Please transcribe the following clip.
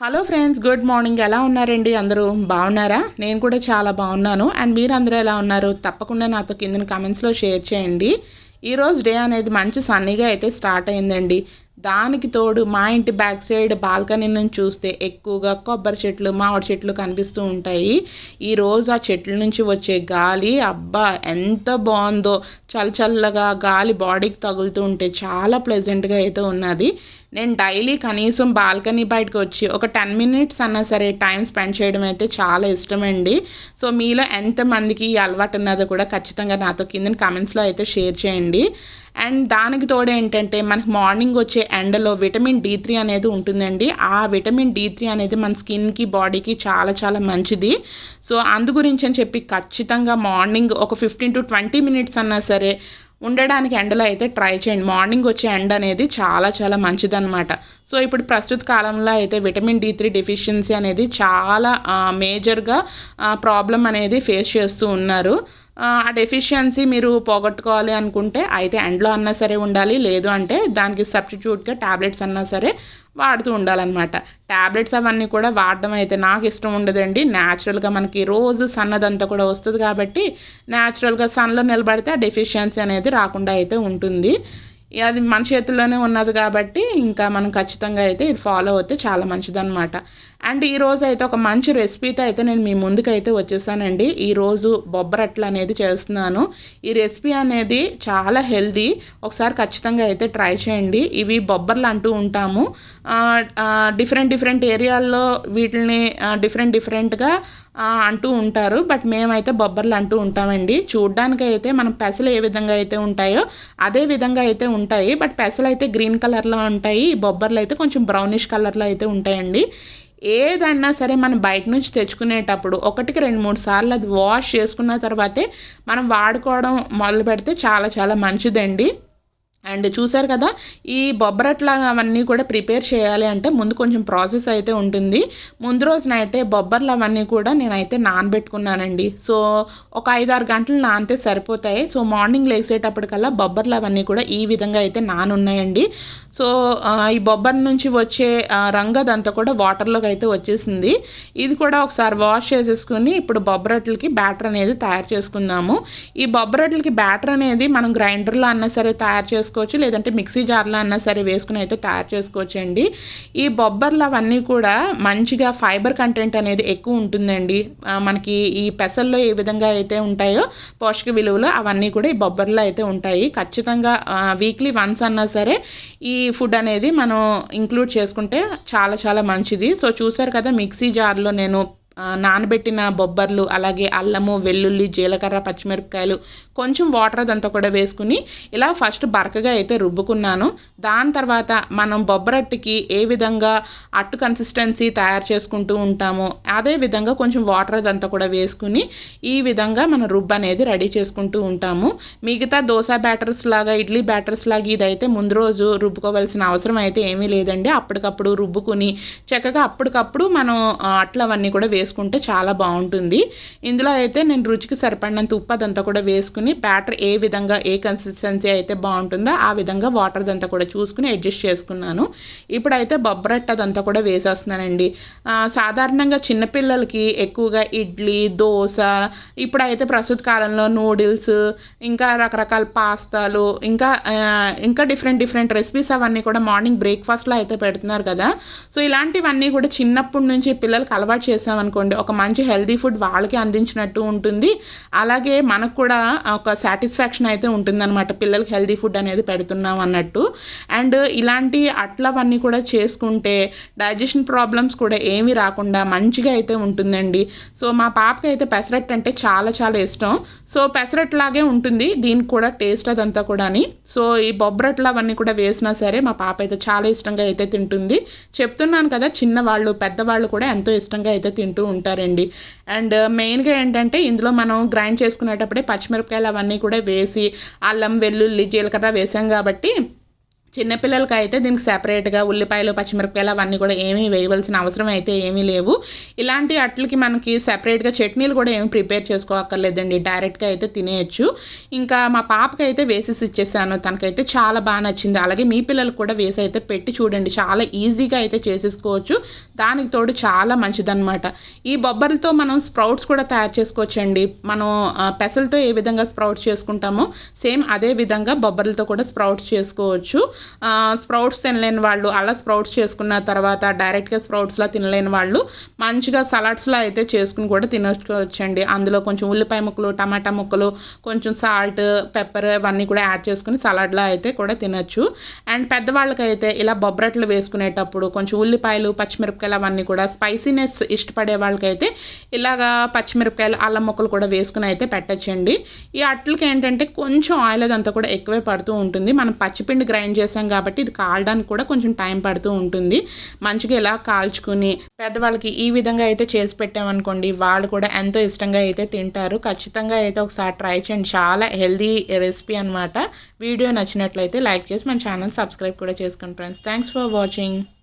Hello friends good morning ఎలా ఉన్నారండి? అందరూ బాగున్నారా? నేను కూడా చాలా బాగున్నాను. అండ్ మీరు అందరూ ఎలా ఉన్నారు? తప్పకుండా నాతో కింద కమెంట్స్లో షేర్ చేయండి. ఈరోజు డే అనేది మంచి సన్నీగా అయితే స్టార్ట్ అయిందండి. దానికి తోడు మా ఇంటి బ్యాక్ సైడ్ బాల్కనీ నుంచి చూస్తే ఎక్కువగా కొబ్బరి చెట్లు మామిడి చెట్లు కనిపిస్తూ ఉంటాయి. ఈరోజు ఆ చెట్ల నుంచి వచ్చే గాలి అబ్బా ఎంత బాగుందో. చల్లచల్లగా గాలి బాడీకి తగులుతూ ఉంటే చాలా ప్లెజెంట్గా అయితే ఉన్నది. నేను డైలీ కనీసం బాల్కనీ బయటకు వచ్చి ఒక టెన్ మినిట్స్ అన్నా సరే టైం స్పెండ్ చేయడం అయితే చాలా ఇష్టమండి. సో మీలో ఎంతమందికి ఈ అలవాటు ఉన్నదో కూడా ఖచ్చితంగా నాతో కింద కమెంట్స్లో అయితే షేర్ చేయండి. అండ్ దానికి తోడు ఏంటంటే మనకి మార్నింగ్ వచ్చే ఎండలో విటమిన్ డి త్రీ అనేది ఉంటుందండి. ఆ విటమిన్ డి త్రీ అనేది మన స్కిన్కి బాడీకి చాలా చాలా మంచిది. సో అందు గురించి అని చెప్పి ఖచ్చితంగా మార్నింగ్ ఒక ఫిఫ్టీన్ టు ట్వంటీ మినిట్స్ అన్నా సరే ఉండడానికి ఎండలో అయితే ట్రై చేయండి. మార్నింగ్ వచ్చే ఎండ అనేది చాలా చాలా మంచిదన్నమాట. సో ఇప్పుడు ప్రస్తుత కాలంలో అయితే విటమిన్ డి త్రీ డెఫిషియన్సీ అనేది చాలా మేజర్గా ప్రాబ్లం అనేది ఫేస్ చేస్తూ ఉన్నారు. ఆ డెఫిషియన్సీ మీరు పోగొట్టుకోవాలి అనుకుంటే అయితే ఎండ్లో అన్నా సరే ఉండాలి. లేదు అంటే దానికి సబ్స్టిట్యూట్గా ట్యాబ్లెట్స్ అన్నా సరే వాడుతూ ఉండాలన్నమాట. ట్యాబ్లెట్స్ అవన్నీ కూడా వాడడం అయితే నాకు ఇష్టం ఉండదండి. న్యాచురల్గా మనకి రోజు సన్నదంతా కూడా వస్తుంది కాబట్టి న్యాచురల్గా సన్లో నిలబడితే ఆ డెఫిషియన్సీ అనేది రాకుండా అయితే ఉంటుంది. అది మన చేతుల్లోనే ఉన్నది కాబట్టి ఇంకా మనం ఖచ్చితంగా అయితే ఇది ఫాలో అవుతే చాలా మంచిదన్నమాట. అండ్ ఈరోజు అయితే ఒక మంచి రెసిపీతో అయితే నేను మీ ముందుకైతే వచ్చేసానండి. ఈరోజు బొబ్బరట్లు అనేది చేస్తున్నాను. ఈ రెసిపీ అనేది చాలా హెల్దీ ఒకసారి ఖచ్చితంగా అయితే ట్రై చేయండి. ఇవి బొబ్బర్లు అంటూ ఉంటాము. డిఫరెంట్ డిఫరెంట్ ఏరియాల్లో వీటిని డిఫరెంట్ డిఫరెంట్గా అంటూ ఉంటారు. బట్ మేమైతే బొబ్బర్లు అంటూ ఉంటామండి. చూడ్డానికి అయితే మనం పెసలు ఏ విధంగా అయితే ఉంటాయో అదే విధంగా అయితే ఉంటాయి. బట్ పెసలు అయితే గ్రీన్ కలర్లో ఉంటాయి. బొబ్బర్లు అయితే కొంచెం బ్రౌనిష్ కలర్లో అయితే ఉంటాయండి. ఏదన్నా సరే మనం బయట నుంచి తెచ్చుకునేటప్పుడు ఒకటికి రెండు మూడు సార్లు అది వాష్ చేసుకున్న తర్వాతే మనం వాడుకోవడం మొదలు పెడితే చాలా చాలా మంచిదండి. అండ్ చూసారు కదా ఈ బొబ్బరట్ల అవన్నీ కూడా ప్రిపేర్ చేయాలి అంటే ముందు కొంచెం ప్రాసెస్ అయితే ఉంటుంది. ముందు రోజున అయితే బొబ్బర్లు అవన్నీ కూడా నేనైతే నానబెట్టుకున్నానండి. సో ఒక ఐదు ఆరు గంటలు నానితే సరిపోతాయి. సో మార్నింగ్ లేసేటప్పటికల్లా బొబ్బర్లు అవన్నీ కూడా ఈ విధంగా అయితే నానున్నాయండి. సో ఈ బొబ్బర్ నుంచి వచ్చే రంగు అదంతా కూడా వాటర్లోకి అయితే వచ్చేసింది. ఇది కూడా ఒకసారి వాష్ చేసేసుకుని ఇప్పుడు బొబ్బరట్లకి బ్యాటర్ అనేది తయారు చేసుకుందాము. ఈ బొబ్బరట్లకి బ్యాటర్ అనేది మనం గ్రైండర్లో అన్నా సరే తయారు చేసుకుని చేసుకోవచ్చు లేదంటే మిక్సీ జార్లో అన్నా సరే వేసుకుని అయితే తయారు చేసుకోవచ్చు అండి ఈ బొబ్బర్లు అవన్నీ కూడా మంచిగా ఫైబర్ కంటెంట్ అనేది ఎక్కువ ఉంటుందండి. మనకి ఈ పెసల్లో ఏ విధంగా అయితే ఉంటాయో పోషక విలువలు అవన్నీ కూడా ఈ బొబ్బర్లో అయితే ఉంటాయి. ఖచ్చితంగా వీక్లీ వన్స్ అన్నా సరే ఈ ఫుడ్ అనేది మనం ఇంక్లూడ్ చేసుకుంటే చాలా చాలా మంచిది. సో చూసారు కదా మిక్సీ జార్లో నేను నానబెట్టిన బొబ్బర్లు అలాగే అల్లము వెల్లుల్లి జీలకర్ర పచ్చిమిరపకాయలు కొంచెం వాటర్ అదంతా కూడా వేసుకుని ఇలా ఫస్ట్ బరకగా అయితే రుబ్బుకున్నాను. దాని తర్వాత మనం బొబ్బరట్టుకి ఏ విధంగా అట్టు కన్సిస్టెన్సీ తయారు చేసుకుంటూ ఉంటామో అదే విధంగా కొంచెం వాటర్ అదంతా కూడా వేసుకుని ఈ విధంగా మనం రుబ్బు అనేది రెడీ చేసుకుంటూ ఉంటాము. మిగతా దోశ బ్యాటర్స్ లాగా ఇడ్లీ బ్యాటర్స్ లాగా ఇదైతే ముందు రోజు రుబ్బుకోవాల్సిన అవసరం అయితే ఏమీ లేదండి. అప్పటికప్పుడు రుబ్బుకుని చక్కగా అప్పటికప్పుడు మనం అట్లవన్నీ కూడా వేసుకుంటాం వేసుకుంటే చాలా బాగుంటుంది. ఇందులో అయితే నేను రుచికి సరిపడినంత ఉప్పు అదంతా కూడా వేసుకుని బ్యాటర్ ఏ విధంగా ఏ కన్సిస్టెన్సీ అయితే బాగుంటుందో ఆ విధంగా వాటర్ అదంతా కూడా చూసుకుని అడ్జస్ట్ చేసుకున్నాను. ఇప్పుడైతే బొబ్బరట్ట అదంతా కూడా వేసేస్తున్నానండి. సాధారణంగా చిన్నపిల్లలకి ఎక్కువగా ఇడ్లీ దోశ ఇప్పుడైతే ప్రస్తుత కాలంలో నూడిల్స్ ఇంకా రకరకాల పాస్తాలు ఇంకా ఇంకా డిఫరెంట్ డిఫరెంట్ రెసిపీస్ అవన్నీ కూడా మార్నింగ్ బ్రేక్ఫాస్ట్లో అయితే పెడుతున్నారు కదా. సో ఇలాంటివన్నీ కూడా చిన్నప్పటి నుంచి పిల్లలకి అలవాటు చేసామనుకో అనుకోండి. ఒక మంచి హెల్దీ ఫుడ్ వాళ్ళకి అందించినట్టు ఉంటుంది. అలాగే మనకు కూడా ఒక సాటిస్ఫాక్షన్ అయితే ఉంటుందన్నమాట. పిల్లలకి హెల్దీ ఫుడ్ అనేది పెడుతున్నాం అన్నట్టు. అండ్ ఇలాంటి అట్లవన్నీ కూడా చేసుకుంటే డైజెషన్ ప్రాబ్లమ్స్ కూడా ఏమీ రాకుండా మంచిగా అయితే ఉంటుందండి. సో మా పాపకి అయితే పెసరట్ అంటే చాలా చాలా ఇష్టం. సో పెసరట్ లాగే ఉంటుంది. దీనికి కూడా టేస్ట్ అదంతా కూడా సో ఈ బొబ్బరట్లు అవన్నీ కూడా వేసినా సరే మా పాప అయితే చాలా ఇష్టంగా అయితే తింటుంది. చెప్తున్నాను కదా చిన్నవాళ్ళు పెద్దవాళ్ళు కూడా ఎంతో ఇష్టంగా అయితే తింటూ ఉంటారండి. అండ్ మెయిన్గా ఏంటంటే ఇందులో మనం గ్రైండ్ చేసుకునేటప్పుడే పచ్చిమిరపకాయలు అవన్నీ కూడా వేసి అల్లం వెల్లుల్లి జీలకర్ర వేసాం కాబట్టి చిన్నపిల్లలకి అయితే దీనికి సెపరేట్గా ఉల్లిపాయలు పచ్చిమిరపకాయలు అవన్నీ కూడా ఏమీ వేయవలసిన అవసరం అయితే ఏమీ లేవు. ఇలాంటి అట్లకి మనకి సెపరేట్గా చట్నీలు కూడా ఏమి ప్రిపేర్ చేసుకోక్కర్లేదండి డైరెక్ట్గా అయితే తినేయచ్చు. ఇంకా మా పాపకి అయితే వేసేసి ఇచ్చేసాను. తనకైతే చాలా బాగా నచ్చింది. అలాగే మీ పిల్లలకు కూడా వేసి అయితే పెట్టి చూడండి. చాలా ఈజీగా అయితే చేసేసుకోవచ్చు. దానికి తోడు చాలా మంచిదన్నమాట. ఈ బొబ్బర్లతో మనం స్ప్రౌట్స్ కూడా తయారు చేసుకోవచ్చండి. మనం పెసలతో ఏ విధంగా స్ప్రౌట్స్ చేసుకుంటామో సేమ్ అదే విధంగా బొబ్బర్లతో కూడా స్ప్రౌట్స్ చేసుకోవచ్చు. స్ప్రౌట్స్ తినలేని వాళ్ళు అలా స్ప్రౌట్స్ చేసుకున్న తర్వాత డైరెక్ట్గా స్ప్రౌట్స్లా తినలేని వాళ్ళు మంచిగా సలాడ్స్లో అయితే చేసుకుని కూడా తినొచ్చుకోవచ్చండి అందులో కొంచెం ఉల్లిపాయ ముక్కలు టమాటా ముక్కలు కొంచెం సాల్ట్ పెప్పర్ అవన్నీ కూడా యాడ్ చేసుకుని సలాడ్లో అయితే కూడా తినొచ్చు. అండ్ పెద్దవాళ్ళకైతే ఇలా బొబ్బరట్లు వేసుకునేటప్పుడు కొంచెం ఉల్లిపాయలు పచ్చిమిరపకాయలు అవన్నీ కూడా స్పైసీనెస్ ఇష్టపడే వాళ్ళకైతే ఇలాగా పచ్చిమిరపకాయలు అల్లం ముక్కలు కూడా వేసుకుని అయితే పెట్టచ్చండి. ఈ అట్లకి ఏంటంటే కొంచెం ఆయిల్ అదంతా కూడా ఎక్కువే పడుతూ ఉంటుంది. మనం పచ్చిపిండి గ్రైండ్ చేసి కాబట్టి ఇది కాలడానికి కూడా కొంచెం టైం పడుతూ ఉంటుంది. మంచిగా ఇలా కాల్చుకుని పెద్దవాళ్ళకి ఈ విధంగా అయితే చేసి పెట్టామనుకోండి వాళ్ళు కూడా ఎంతో ఇష్టంగా అయితే తింటారు. ఖచ్చితంగా అయితే ఒకసారి ట్రై చేయండి. చాలా హెల్దీ రెసిపీ అనమాట వీడియో నచ్చినట్లయితే లైక్ చేసి మన ఛానల్ సబ్స్క్రైబ్ కూడా చేసుకోండి ఫ్రెండ్స్. Thanks for watching.